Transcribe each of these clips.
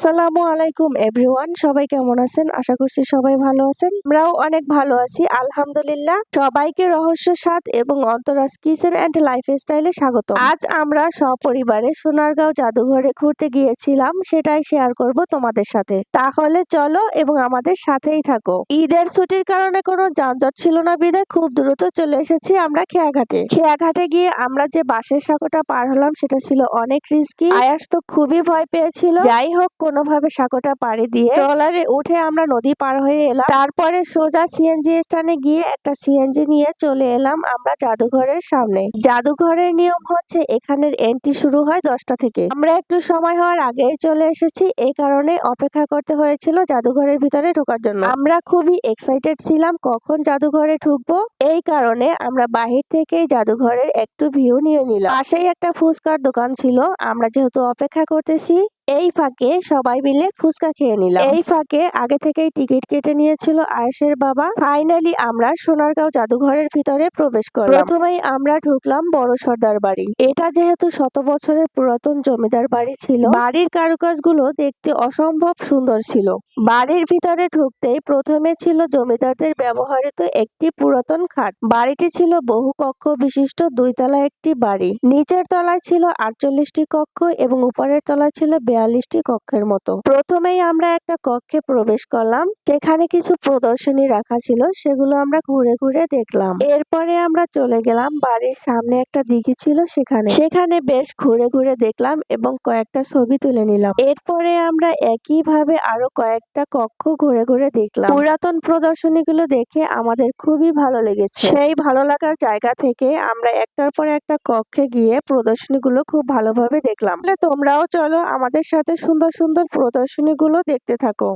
আসসালামু আলাইকুম এভরিওয়ান সবাই কেমন আছেন? আশা করছি সবাই ভালো আছেন। আমরাও অনেক ভালো আছি। আলহামদুলিল্লাহ, সবাইকে রহস্য স্বাদ এবং অন্তরাজ কিচেন অ্যান্ড লাইফ স্টাইলে স্বাগত আজ আমরা সপরিবারে সোনারগাঁও জাদুঘরে ঘুরতে গিয়েছিলাম। সেটাই শেয়ার করব তোমাদের সাথে। তাহলে চলো এবং আমাদের সাথেই থাকো। ঈদের ছুটির কারণে কোনো যানজট ছিল না বিদায় খুব দ্রুত চলে এসেছি আমরা খেয়াঘাটে। খেয়াঘাটে গিয়ে আমরা যে বাসের সাঁকোটা পার হলাম, সেটা ছিল অনেক রিস্কি আয়াস তো খুবই ভয় পেয়েছিল। যাই হোক কোনোভাবে সাঁকোটা পাড়ি দিয়ে ট্রলারে উঠে আমরা নদী পার হয়ে এলাম। তারপরে সোজা সিএনজি স্থানে গিয়ে একটা সিএনজি নিয়ে চলে এলাম আমরা জাদুঘরের সামনে। জাদুঘরের নিয়ম হচ্ছে এখানের এন্ট্রি শুরু হয় দশটা থেকে। আমরা একটু সময় হওয়ার আগেই চলে এসেছি। এই কারণে অপেক্ষা করতে হয়েছিল জাদুঘরের ভিতরে ঢোকার জন্য। আমরা খুবই এক্সাইটেড ছিলাম কখন জাদুঘরে ঢুকবো। এই কারণে আমরা বাহির থেকেই জাদুঘরের একটু ভিউ নিয়ে নিলাম। পাশেই একটা ফুচকার দোকান ছিল। আমরা যেহেতু অপেক্ষা করতেছি এই ফাঁকে সবাই মিলে ফুচকা খেয়ে নিলাম। এই ফাঁকে আগে থেকেই টিকিট কেটে নিয়েছিল আয়েশের বাবা। ফাইনালি আমরা সোনারগাঁও জাদুঘরের ভিতরে প্রবেশ করলাম। প্রথমেই আমরা ঢুকলাম বড় সর্দার বাড়ি। এটা যেহেতু শত বছরের পুরাতন জমিদার বাড়ি ছিল, বাড়ির কারুকাজগুলো দেখতে অসম্ভব সুন্দর ছিল। বাড়ির ভিতরে ঢুকতেই প্রথমে ছিল জমিদারদের ব্যবহৃত একটি পুরাতন খাট। বাড়িটি ছিল বহু কক্ষ বিশিষ্ট, দুইতলা একটি বাড়ি। নিচের তলায় ছিল আটচল্লিশটি কক্ষ এবং উপরের তলায় ছিল বিয়াল্লিশটি কক্ষের মতো। প্রথমেই আমরা একটা কক্ষে প্রবেশ করলাম। সেখানে কিছু প্রদর্শনী রাখা ছিল, সেগুলো আমরা ঘুরে ঘুরে দেখলাম। এরপরে আমরা চলে গেলাম বাড়ির সামনে একটা দিঘি ছিল সেখানে। সেখানে বেশ ঘুরে ঘুরে দেখলাম এবং কয়েকটা ছবি তুলে নিলাম। এরপরে আমরা একইভাবে আরও কয়েকটা কক্ষ ঘুরে ঘুরে দেখলাম। পুরাতন প্রদর্শনীগুলো দেখে আমাদের খুবই ভালো লেগেছে। সেই ভালো লাগার জায়গা থেকে আমরা একটার পর একটা কক্ষে গিয়ে প্রদর্শনীগুলো খুব ভালোভাবে দেখলাম। তোমরাও চলো আমাদের সাথে সুন্দর সুন্দর প্রদর্শনীগুলো দেখতে থাকো।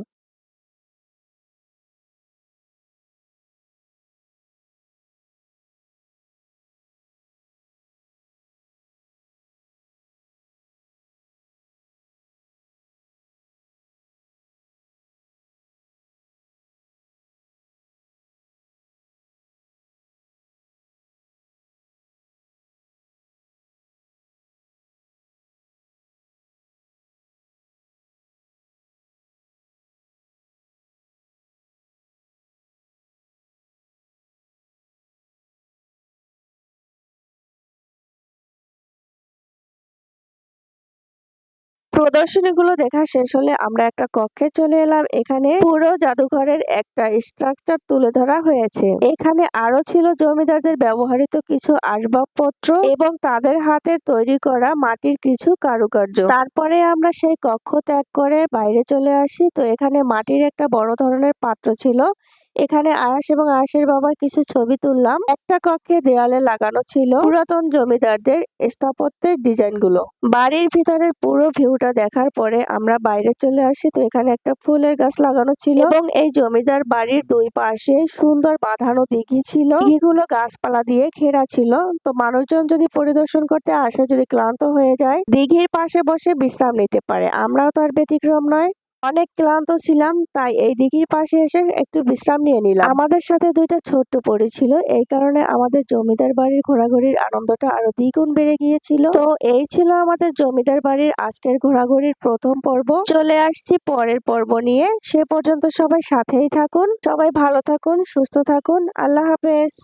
প্রদর্শনীগুলো দেখা শেষ হলে আমরা একটা কক্ষে চলে এলাম। এখানে পুরো জাদুঘরের একটা স্ট্রাকচার তুলে ধরা হয়েছে। এখানে আরও ছিল জমিদারদের ব্যবহৃত কিছু আসবাবপত্র এবং তাদের হাতে তৈরি করা মাটির কিছু কারুকার্য। তারপরে আমরা সেই কক্ষ ত্যাগ করে বাইরে চলে আসি। তো এখানে মাটির একটা বড় ধরনের পাত্র ছিল। এখানে আয়াস এবং আয়াসের বাবার কিছু ছবি তুললাম। একটা কক্ষে দেয়ালে লাগানো ছিল পুরাতন জমিদারদের স্থাপত্যের ডিজাইনগুলো বাড়ির ভিতরের পুরো ভিউটা দেখার পরে আমরা বাইরে চলে আসি তো এখানে একটা ফুলের গাছ লাগানো ছিল এবং এই জমিদার বাড়ির দুই পাশে সুন্দর বাঁধানো দিঘি ছিল। দিঘিগুলো গাছপালা দিয়ে ঘেরা ছিল। তো মানুষজন যদি পরিদর্শন করতে আসে, যদি ক্লান্ত হয়ে যায়, দিঘির পাশে বসে বিশ্রাম নিতে পারে। আমরাও তো আর ব্যতিক্রম নয়। অনেক ক্লান্ত ছিলাম, তাই এই দিঘির পাশে এসে একটু বিশ্রাম নিয়ে নিলাম। আমাদের সাথে দুইটা ছোট্ট পরি ছিল, এই কারণে আমাদের জমিদার বাড়ির ঘোরাঘুরির আনন্দটা আরও দ্বিগুণ বেড়ে গিয়েছিল। তো এই ছিল আমাদের জমিদার বাড়ির আজকের ঘোরাঘুরির প্রথম পর্ব। চলে আসছি পরের পর্ব নিয়ে। সে পর্যন্ত সবাই সাথেই থাকুন। সবাই ভালো থাকুন, সুস্থ থাকুন। আল্লাহ হাফেজ।